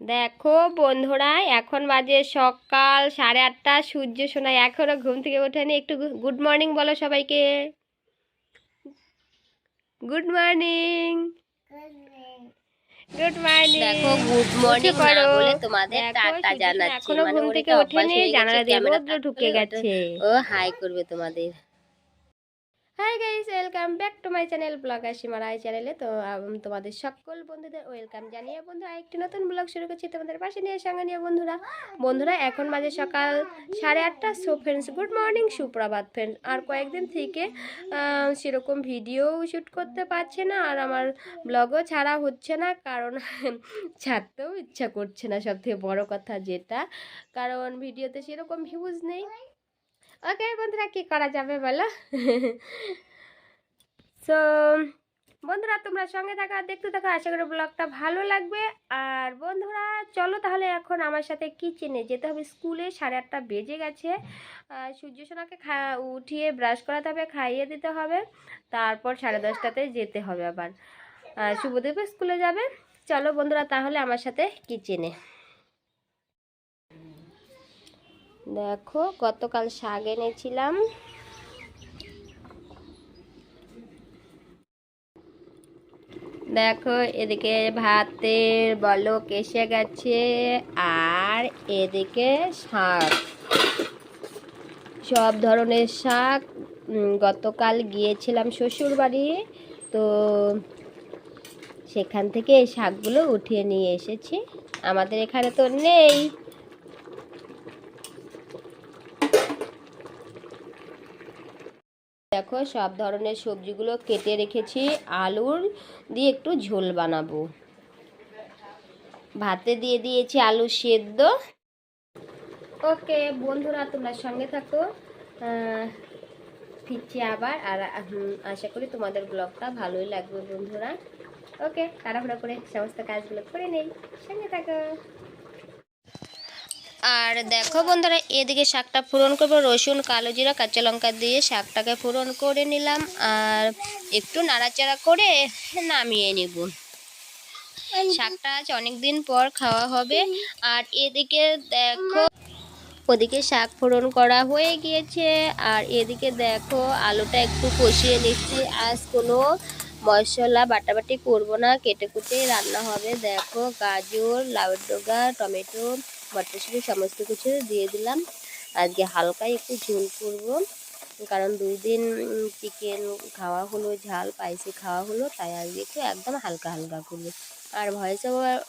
দেখো বন্ধুরা এখন বাজে সকাল সাড়ে আটটা সূর্য সোনায় এখনও ঘুম থেকে ওঠেনি। একটু গুড মর্নিং বলো সবাইকে। গুড মর্নিং গুড মর্নিং দেখো গুড মর্নিং। বলে তোমাদের টাটা জানাচ্ছি। এখনও মানে ঘুম থেকে ওঠেনি জানালা দিয়ে ঢুকে করে গেছে। ও হাই করবে তোমাদের। Hi guys welcome back to my channel blogger সীমারাই চ্যানেলে তো তোমাদের সকল বন্ধুদের ওয়েলকাম জানিয়ে বন্ধু একটি নতুন ব্লগ শুরু করছি তোমাদের পাশে নিয়ে, সঙ্গে নিয়ে বন্ধুরা। বন্ধুরা, এখন বাজে সকাল সাড়ে আটটা সো ফ্রেন্ডস গুড মর্নিং সুপ্রভাত ফ্রেন্ডস আর কয়েকদিন থেকে সেরকম ভিডিও শ্যুট করতে পারছে না, আর আমার ব্লগও ছাড়া হচ্ছে না, কারণ ছাড়তেও ইচ্ছা করছে না। সব থেকে বড়ো কথা যেটা, কারণ ভিডিওতে সেরকম ভিউজ নেই। ওকে বন্ধুরা কি করা যাবে বলো? সো বন্ধুরা, তোমরা সঙ্গে থাকা দেখতে থাকো। আশা করি ব্লগটা ভালো লাগবে। আর বন্ধুরা, চলো তাহলে এখন আমার সাথে কিচেনে যেতে হবে। স্কুলে সাড়ে আটটা বেজে গেছে। সূর্য সোনাকে খা, উঠিয়ে ব্রাশ করাতে হবে, খাইয়ে দিতে হবে। তারপর সাড়ে দশটাতে যেতে হবে আবার। শুভদেব স্কুলে যাবে। চলো বন্ধুরা, তাহলে আমার সাথে কিচেনে দেখো, গতকাল শাক এনেছিলাম। দেখো, এদিকে ভাতের বলক এসে গেছে, আর এদিকে শাক। সব ধরনের শাক গতকাল গিয়েছিলাম শ্বশুর বাড়ি তো সেখান থেকে এই শাকগুলো উঠিয়ে নিয়ে এসেছি। আমাদের এখানে তো নেই। দেখো, সব ধরনের সবজিগুলো কেটে রেখেছি। আলুর দিয়ে একটু ঝোল বানাবো। ভাতে দিয়ে দিয়েছি আলু সেদ্ধ। ওকে, বন্ধুরা, তোমরা সঙ্গে থাকো। ফিরছি আবার, আর আশা করি তোমাদের ব্লগটা ভালোই লাগবে বন্ধুরা। ওকে, তাড়াহুড়ো করে সমস্ত কাজগুলো করে নেই। সঙ্গে থাকো। আর দেখো বন্ধুরা, এদিকে শাকটা ফোড়ন করব। রসুন, কালো জিরা, কাঁচা লঙ্কা দিয়ে শাকটাকে ফোড়ন করে নিলাম। আর একটু নাড়াচাড়া করে নামিয়ে নিব। শাকটা আজ অনেক দিন পর খাওয়া হবে। আর এদিকে দেখো, ওদিকে শাক ফোড়ন করা হয়ে গিয়েছে। আর এদিকে দেখো, আলুটা একটু কষিয়ে নিচ্ছি। আজ কোনো মশলা বাটাবাটি করব না, কেটে কুটে রান্না হবে। দেখো, গাজর, লাউয়ের ডগা, টমেটো মটরশুঁটি সমস্ত কিছু দিয়ে দিলাম। আজকে হালকা একটু ঝোল করব, কারণ দুই দিন চিকেন খাওয়া হলো, ঝাল পাইসি খাওয়া হলো, তাই আজকে একটু একদম হালকা হালকা করব। আর ভয়েস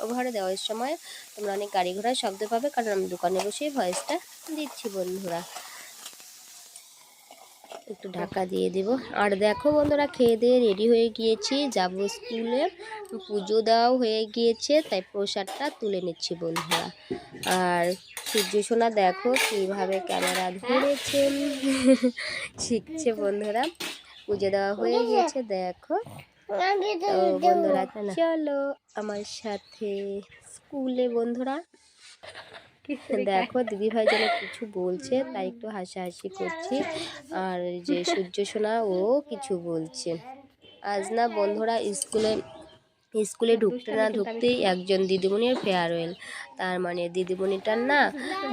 ওভারে দেওয়ার সময় তোমরা অনেক গাড়ি ঘোড়ার শব্দ পাবে, কারণ আমি দোকানে বসেই ভয়েসটা দিচ্ছি বন্ধুরা। একটু ঢাকা দিয়ে দেব। আর দেখো বন্ধুরা, খেয়ে দিয়ে রেডি হয়ে গিয়েছি। যাব স্কুলে, পুজো দেওয়াও হয়ে গিয়েছে, তাই প্রসাদটা তুলে নিচ্ছি বন্ধুরা। আর সূর্য সোনা দেখো কীভাবে ক্যামেরা ধরেছে, শিখছে বন্ধুরা। পুজো দেওয়া হয়ে গিয়েছে, দেখো। তো বন্ধুরা, চলো আমার সাথে স্কুলে বন্ধুরা। দেখো দিদি ভাই যেন কিছু বলছে তাই একটু হাসাহাসি করছি। আর যে সূর্য সোনা ও কিছু বলছে। আজ না বন্ধুরা স্কুলে স্কুলে ঢুকতে না ঢুকতেই একজন দিদিমণির ফেয়ারওয়েল তার মানে দিদিমণিটার না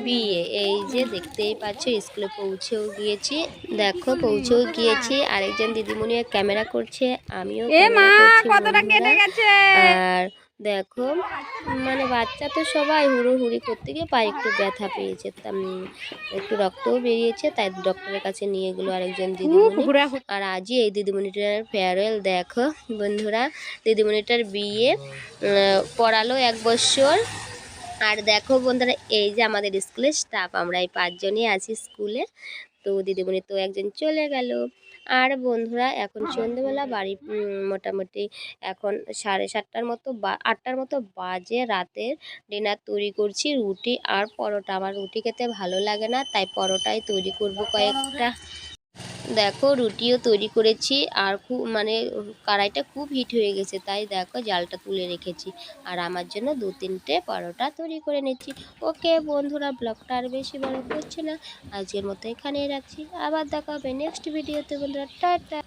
বিয়ে। এই যে দেখতেই পাচ্ছ স্কুলে পৌঁছেও গিয়েছি। দেখো পৌঁছেও গিয়েছি। আরেকজন দিদিমণি ক্যামেরা করছে আমিও। আর দেখো মানে বাচ্চা তো সবাই হুড়োহুড়ি করতে গিয়ে পায়ে একটু ব্যথা পেয়েছে একটু রক্তও বেরিয়েছে তাই ডক্টরের কাছে নিয়ে গেলো আরেকজন দিদিমণি। আর আজই এই দিদিমণিটার ফেয়ারওয়েল দেখো বন্ধুরা দিদিমণিটার বিয়ে পড়ালো এক বছর। আর দেখো বন্ধুরা এই যে আমাদের স্কুলের স্টাফ আমরা এই পাঁচজনই আছি স্কুলে। তো দিদিমণি তো একজন চলে গেল। আর বন্ধুরা, এখন সন্ধ্যেবেলা বাড়ি মোটামুটি এখন সাড়ে সাতটার মতো বা, আটটার মতো বাজে রাতের ডিনার তৈরি করছি রুটি আর পরোটা। আমার রুটি খেতে ভালো লাগে না, তাই পরোটাই তৈরি করব কয়েকটা। দেখো রুটিও তৈরি করেছি আর খুব মানে কড়াইটা খুব হিট হয়ে গেছে, তাই দেখো জালটা তুলে রেখেছি। আর আমার জন্য দু তিনটে পরোটা তৈরি করে নিচ্ছি। ওকে বন্ধুরা, ব্লগটা আর বেশি বড় করছে না। আজকের মতো এখানেই রাখছি। আবার দেখা হবে নেক্সট ভিডিওতে বন্ধুরা। টাটা!